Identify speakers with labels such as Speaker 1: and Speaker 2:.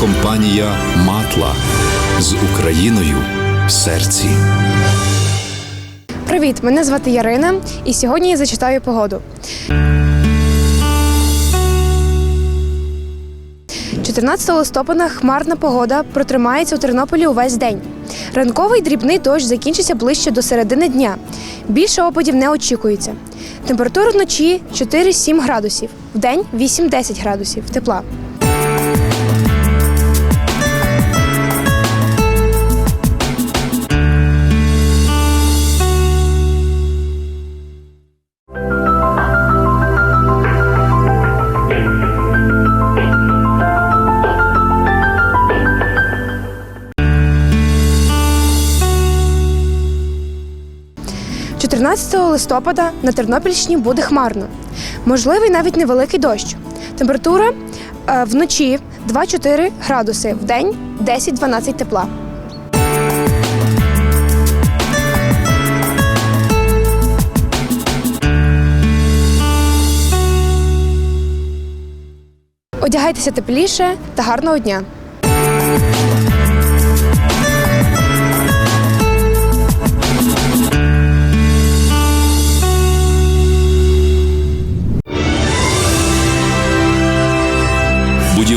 Speaker 1: компанія Матла з Україною в серці.
Speaker 2: Привіт, мене звати Ярина, і сьогодні я зачитаю погоду. 14 листопада хмарна погода протримається у Тернополі увесь день. Ранковий дрібний дощ закінчиться ближче до середини дня. Більше опадів не очікується. Температура вночі 4-7 градусів, вдень 8-10 градусів тепла. – 14 листопада на Тернопільщині буде хмарно. Можливий навіть невеликий дощ. Температура е, вночі 2-4 градуси, вдень 10-12 тепла. Одягайтеся тепліше та гарного дня!